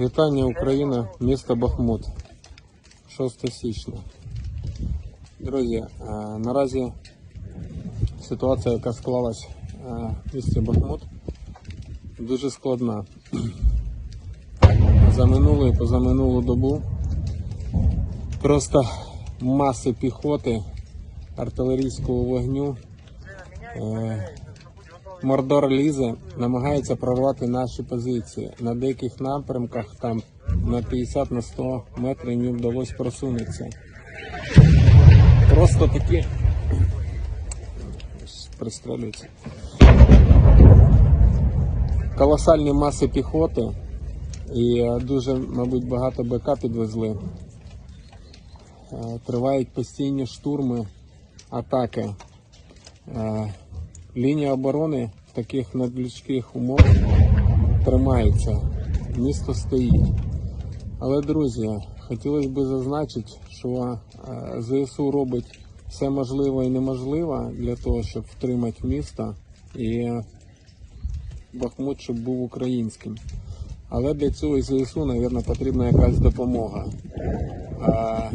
Вітання Україна, місто Бахмут, 6 січня. Друзі, е, наразі ситуація, яка склалась е, в місті Бахмут, дуже складна. За минулу і позаминулу добу просто маси піхоти, артилерійського вогню. Е, Мордор лізе, намагається прорвати наші позиції. На деяких напрямках там на 50 на 100 метрів не вдалося просунутися. Просто такі пристрелюються. Колосальні маси піхоти і е, дуже, мабуть, багато БК підвезли. Е, Тривають постійні штурми, атаки. Лінія оборони в таких надлюдських умовах тримається, місто стоїть. Але, друзі, хотілося б зазначити, що е, ЗСУ робить все можливе і неможливе для того, щоб втримати місто і Бахмут, щоб був українським. Але для цього ЗСУ, мабуть, потрібна якась допомога. Е,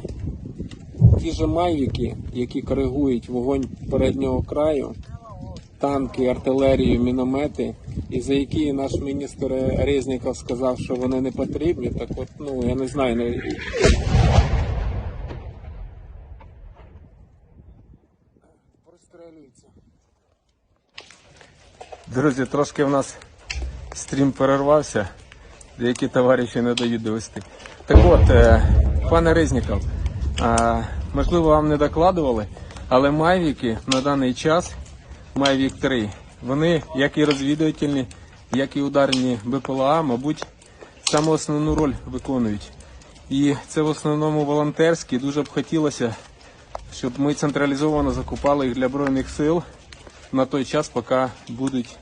Ті ж майвіки, які коригують вогонь переднього краю, танки, артилерію, міномети, і за які наш міністр Резніков сказав, що вони не потрібні, так от, ну я не знаю. ну, Прострелюється. Друзі, трошки в нас стрім перервався. Деякі товариші не дають довести. Так от, е, пане Резніков, можливо, вам не докладували, але Майвіки на даний час Mavic 3. Вони, як і розвідувальні, як і ударні БПЛА, мабуть, саме основну роль виконують. І це в основному волонтерські. Дуже б хотілося, щоб ми централізовано закупали їх для Збройних сил на той час, поки будуть,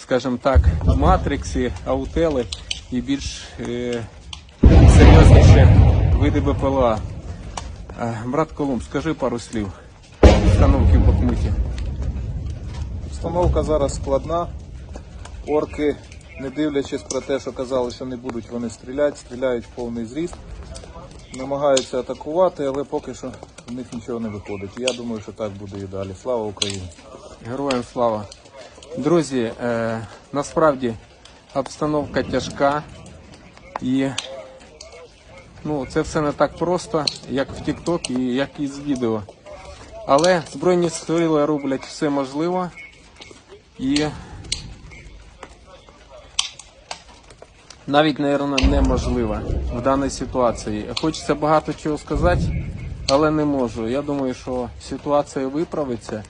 скажімо так, матрикси, аутели і більш е, серйозніші види БПЛА. Е, Брат Колумб, скажи пару слів. Установки. Обстановка зараз складна. Орки, не дивлячись про те, що казали, що не будуть вони стріляти, стріляють в повний зріст. Намагаються атакувати, але поки що в них нічого не виходить. Я думаю, що так буде і далі. Слава Україні! Героям слава. Друзі, е, насправді обстановка тяжка і ну, це все не так просто, як в TikTok і як із відео. Але Збройні сили роблять все можливе і навіть, мабуть, неможливе в даній ситуації. Хочеться багато чого сказати, але не можу. Я думаю, що ситуація виправиться.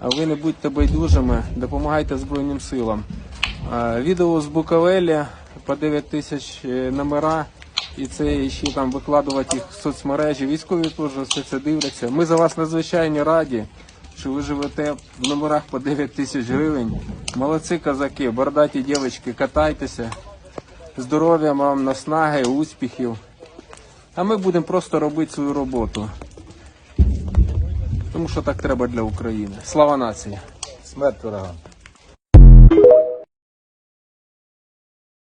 А ви не будьте байдужими, допомагайте Збройним силам. Відео з Буковелі по 9 тисяч е, номера, і це ще там викладувати їх в соцмережі. Військові теж все це дивляться. Ми за вас надзвичайно раді, що ви живете в номерах по 9 тисяч гривень. Молодці козаки, бордаті дівчатки, катайтеся. Здоров'я вам, наснаги, успіхів. А ми будемо просто робити свою роботу. Тому що так треба для України. Слава нації! Смерть ворогам!